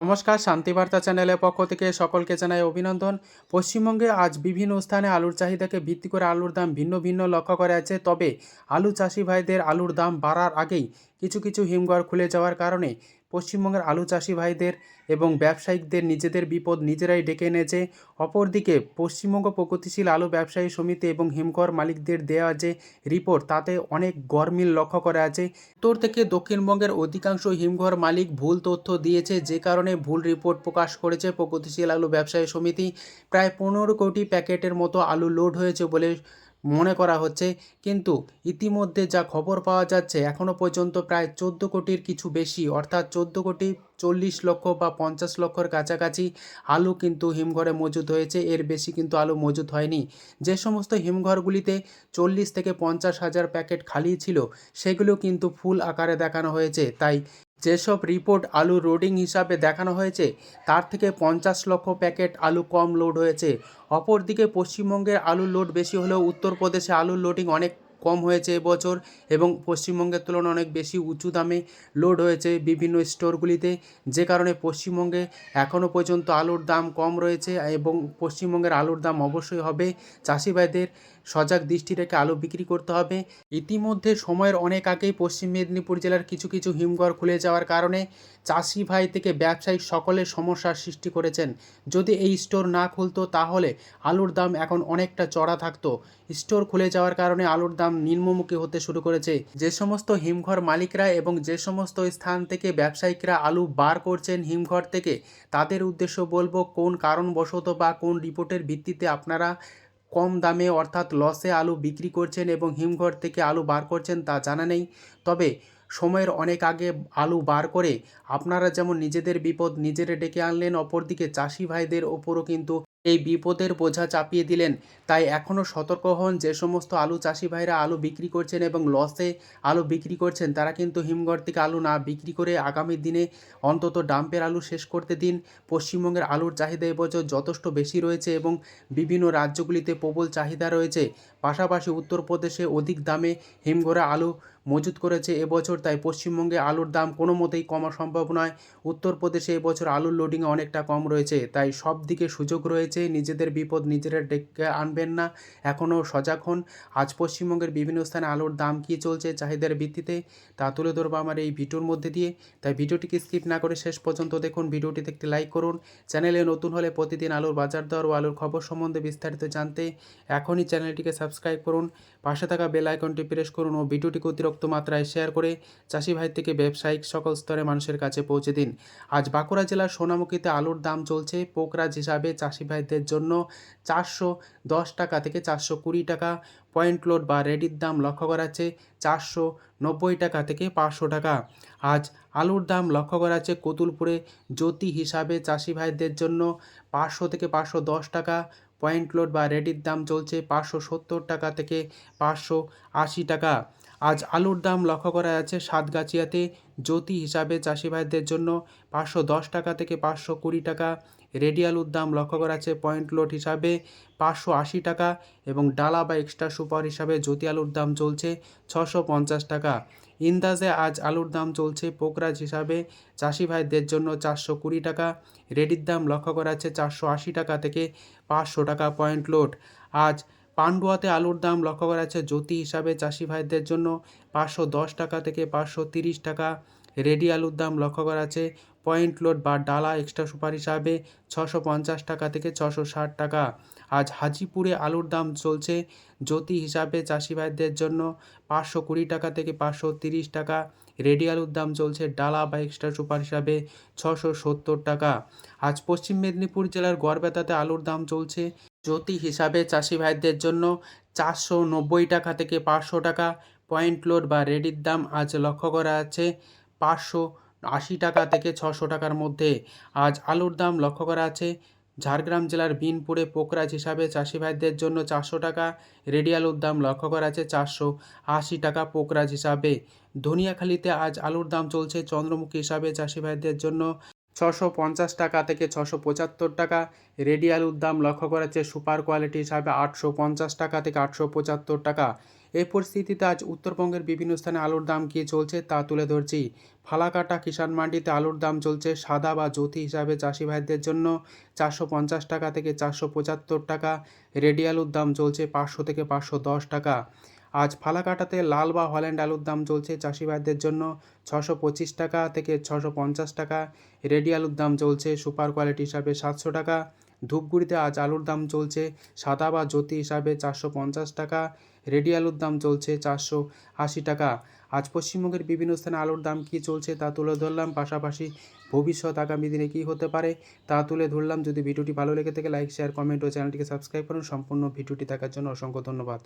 নমস্কার শান্তিবার্তা চ্যানেলের পক্ষ থেকে সকলকে জানাই অভিনন্দন। পশ্চিমবঙ্গে আজ বিভিন্ন স্থানে আলুর চাহিদাকে ভিত্তি করে আলুর দাম ভিন্ন ভিন্ন লক্ষ্য করা আছে। তবে আলু চাষি ভাইদের আলুর দাম বাড়ার আগেই কিছু কিছু হিমঘর খুলে যাওয়ার কারণে পশ্চিমবঙ্গের আলু চাষি ভাইদের এবং ব্যবসায়িকদের নিজেদের বিপদ নিজেরাই ডেকে এনেছে। অপরদিকে পশ্চিমবঙ্গ প্রগতিশীল আলু ব্যবসায়ী সমিতি এবং হিমঘর মালিকদের দেওয়া যে রিপোর্ট, তাতে অনেক গরমিল লক্ষ্য করা আছে। উত্তর থেকে দক্ষিণবঙ্গের অধিকাংশ হিমঘর মালিক ভুল তথ্য দিয়েছে, যে কারণে ভুল রিপোর্ট প্রকাশ করেছে প্রগতিশীল আলু ব্যবসায়ী সমিতি। প্রায় পনেরো কোটি প্যাকেটের মতো আলু লোড হয়েছে বলে মনে করা হচ্ছে। কিন্তু ইতিমধ্যে যা খবর পাওয়া যাচ্ছে এখনও পর্যন্ত প্রায় চোদ্দ কোটির কিছু বেশি, অর্থাৎ চোদ্দ কোটি চল্লিশ লক্ষ বা পঞ্চাশ লক্ষর কাছাকাছি আলু কিন্তু হিমঘরে মজুদ হয়েছে। এর বেশি কিন্তু আলু মজুদ হয়নি। যে সমস্ত হিমঘরগুলিতে চল্লিশ থেকে পঞ্চাশ হাজার প্যাকেট খালি ছিল, সেগুলো কিন্তু ফুল আকারে দেখানো হয়েছে। তাই যেসব রিপোর্ট আলু লোডিং হিসাবে দেখানো হয়েছে, তার থেকে পঞ্চাশ লক্ষ প্যাকেট আলু কম লোড হয়েছে। অপরদিকে পশ্চিমবঙ্গের আলু লোড বেশি হলেও উত্তরপ্রদেশে আলুর লোডিং অনেক কম হয়েছে এবছর এবং পশ্চিমবঙ্গের তুলনায় অনেক বেশি উঁচু দামে লোড হয়েছে বিভিন্ন স্টোরগুলিতে যে কারণে পশ্চিমবঙ্গে এখনও পর্যন্ত আলুর দাম কম রয়েছে এবং পশ্চিমবঙ্গের আলুর দাম অবশ্যই হবে। চাষি ভাইদের সজাগ দৃষ্টি রেখে আলু বিক্রি করতে হবে। ইতিমধ্যে সময়ের অনেক আগেই পশ্চিম মেদিনীপুর জেলার কিছু কিছু হিমঘর খুলে যাওয়ার কারণে চাষি ভাই থেকে ব্যবসায়ী সকলের সমস্যার সৃষ্টি করেছেন। যদি এই স্টোর না খুলতো তাহলে আলুর দাম এখন অনেকটা চড়া থাকতো। স্টোর খুলে যাওয়ার কারণে আলুর দাম নিম্নমুখী হতে শুরু করেছে। যে সমস্ত হিমঘর মালিকরা এবং যে সমস্ত স্থান থেকে ব্যবসায়িকরা আলু বার করছেন হিমঘর থেকে, তাদের উদ্দেশ্য বলব কোন কারণবশত বা কোন রিপোর্টের ভিত্তিতে আপনারা কম দামে অর্থাৎ লসে আলু বিক্রি করছেন এবং হিমঘর থেকে আলু বার করছেন তা জানা নেই। তবে সময়ের অনেক আগে আলু বার করে আপনারা যেমন নিজেদের বিপদ নিজেরা ডেকে আনলেন, অপরদিকে চাষি ভাইদের ওপরও কিন্তু এই বিপদের বোঝা চাপিয়ে দিলেন। তাই এখনও সতর্ক হন যে সমস্ত আলু চাষি ভাইরা আলু বিক্রি করছেন এবং লসে আলু বিক্রি করছেন, তারা কিন্তু হিমঘর থেকে আলু না বিক্রি করে আগামী দিনে অন্তত ডাম্পের আলু শেষ করতে দিন। পশ্চিমবঙ্গের আলুর চাহিদা এবছর যথেষ্ট বেশি রয়েছে এবং বিভিন্ন রাজ্যগুলিতে প্রবল চাহিদা রয়েছে। পাশাপাশি উত্তরপ্রদেশে অধিক দামে হিমঘরে আলু মজুত করেছে এবছর, তাই পশ্চিমবঙ্গে আলুর দাম কোনো মতেই কমা সম্ভব নয়। উত্তরপ্রদেশে এবছর আলুর লোডিংয়ে অনেকটা কম রয়েছে, তাই সব দিকে সুযোগ রয়েছে, নিজেদের বিপদ নিজেরা ডেকে আনবেন না। এখনও সজাগ হন। আজ পশ্চিমবঙ্গের বিভিন্ন স্থানে আলুর দাম কী চলছে চাহিদার ভিত্তিতে, তা তুলে ধরবো আমার এই ভিডিওর মধ্যে দিয়ে। তাই ভিডিওটিকে স্কিপ না করে শেষ পর্যন্ত দেখুন, ভিডিওটিতে একটি লাইক করুন। চ্যানেলে নতুন হলে প্রতিদিন আলুর বাজার দর ও আলুর খবর সম্বন্ধে বিস্তারিত জানতে এখনই চ্যানেলটিকে সাবস্ক্রাইব করুন। পাশে থাকা বেল আইকনটি প্রেস করুন ও ভিডিওটিকে অতিরিক্ত মাত্রায় শেয়ার করে চাষি ভাই থেকে ব্যবসায়িক সকল স্তরে মানুষের কাছে পৌঁছে দিন। আজ বাঁকুড়া জেলার সোনামুখীতে আলুর দাম চলছে পোকরাজ হিসাবে। চাষি ভাইদের জন্য চারশো দশ টাকা থেকে চারশো কুড়ি টাকা। পয়েন্ট লোড বা রেডির দাম লক্ষ্য করা যাচ্ছে চারশো নব্বই টাকা থেকে পাঁচশো টাকা। আজ আলুর দাম লক্ষ্য করা যাচ্ছে কতুলপুরে জ্যোতি হিসাবে। চাষি ভাইদের জন্য পাঁচশো থেকে পাঁচশো দশ টাকা। পয়েন্ট লোড বা রেডির দাম চলছে পাঁচশো সত্তর টাকা থেকে পাঁচশো আশি টাকা। আজ আলুর দাম লক্ষ্য করা যাচ্ছে সাতগাছিয়াতে। জ্যোতি হিসাবে চাষি ভাইদের জন্য পাঁচশো দশ টাকা থেকে পাঁচশো কুড়ি টাকা। রেডি আলুর দাম লক্ষ্য করা যাচ্ছে পয়েন্ট লোড হিসাবে পাঁচশো আশি টাকা এবং ডালা বা এক্সট্রা সুপার হিসাবে জ্যোতি আলুর দাম চলছে ছশো পঞ্চাশ টাকা। ইন্দাজে আজ আলুর দাম চলছে পোকরাজ হিসাবে চাষি ভাইদের জন্য চারশো কুড়ি টাকা। রেডির দাম লক্ষ্য করা যাচ্ছে চারশো আশি টাকা থেকে পাঁচশো টাকা পয়েন্ট লোড। আজ পান্ডুয়াতে আলুর দাম লক্ষ্য করা যাচ্ছে জ্যোতি হিসাবে চাষি ভাইদের জন্য। পাঁচশো দশ টাকা থেকে পাঁচশো তিরিশ টাকা রেডি আলুর দাম লক্ষ্য করা আছে পয়েন্ট লোড বা ডালা এক্সট্রা সুপার হিসাবে ছশো পঞ্চাশ টাকা থেকে ছশো ষাট টাকা। আজ হাজিপুরে আলুর দাম চলছে জ্যোতি হিসাবে চাষি ভাইদের জন্য পাঁচশো কুড়ি টাকা থেকে পাঁচশো তিরিশ টাকা। রেডি আলুর দাম চলছে ডালা বা এক্সট্রা সুপার হিসাবে ছশো সত্তর টাকা। আজ পশ্চিম মেদিনীপুর জেলার গড়বেতাতে আলুর দাম চলছে জ্যোতি হিসাবে চাষি ভাইদের জন্য চারশো নব্বই টাকা থেকে পাঁচশো টাকা পয়েন্ট লোড বা রেডির দাম আজ লক্ষ্য করা আছে পাঁচশো আশি টাকা থেকে ছশো টাকার মধ্যে আজ আলুর দাম লক্ষ্য করা আছে ঝাড়গ্রাম জেলার বিনপুরে পোকরাজ হিসাবে চাষি ভাইদের জন্য চারশো টাকা, রেডি আলুর দাম লক্ষ্য করা আছে চারশো আশি টাকা পোকরাজ হিসাবে। ধনিয়াখালীতে আজ আলুর দাম চলছে চন্দ্রমুখী হিসাবে চাষি ভাইদের জন্য ছশো পঞ্চাশ টাকা থেকে ছশো পঁচাত্তর টাকা। রেডি আলুর দাম লক্ষ্য করা যাচ্ছে সুপার কোয়ালিটি হিসাবে আটশো পঞ্চাশ টাকা থেকে আটশো পঁচাত্তর টাকা। এই পরিস্থিতিতে আজ উত্তরবঙ্গের বিভিন্ন স্থানে আলুর দাম কী চলছে তা তুলে ধরছি। ফালাকাটা কিষাণ মান্ডিতে আলুর দাম চলছে সাদা বা জ্যোতি হিসাবে চাষি ভাইদের জন্য চারশো পঞ্চাশ টাকা থেকে চারশো পঁচাত্তর টাকা। রেডিয়ালুর দাম চলছে পাঁচশো থেকে পাঁচশো দশ টাকা। আজ ফালাকাটাতে লাল বা হল্যান্ড আলুর দাম চলছে চাষি ভাইদের জন্য ছশো পঁচিশ টাকা থেকে ছশো পঞ্চাশ টাকা। রেডি আলুর দাম চলছে সুপার কোয়ালিটি হিসাবে সাতশো টাকা। ধূপগুড়িতে আজ আলুর দাম চলছে সাদা বা জ্যোতি হিসাবে চারশো পঞ্চাশ টাকা। রেডি আলুর দাম চলছে চারশো আশি টাকা। আজ পশ্চিমবঙ্গের বিভিন্ন স্থানে আলুর দাম কী চলছে তা তুলে ধরলাম। পাশাপাশি ভবিষ্যৎ আগামী দিনে কী হতে পারে তা তুলে ধরলাম। যদি ভিডিওটি ভালো লেগে থাকে, লাইক শেয়ার কমেন্ট ও চ্যানেলটিকে সাবস্ক্রাইব করুন। সম্পূর্ণ ভিডিওটি দেখার জন্য অসংখ্য ধন্যবাদ।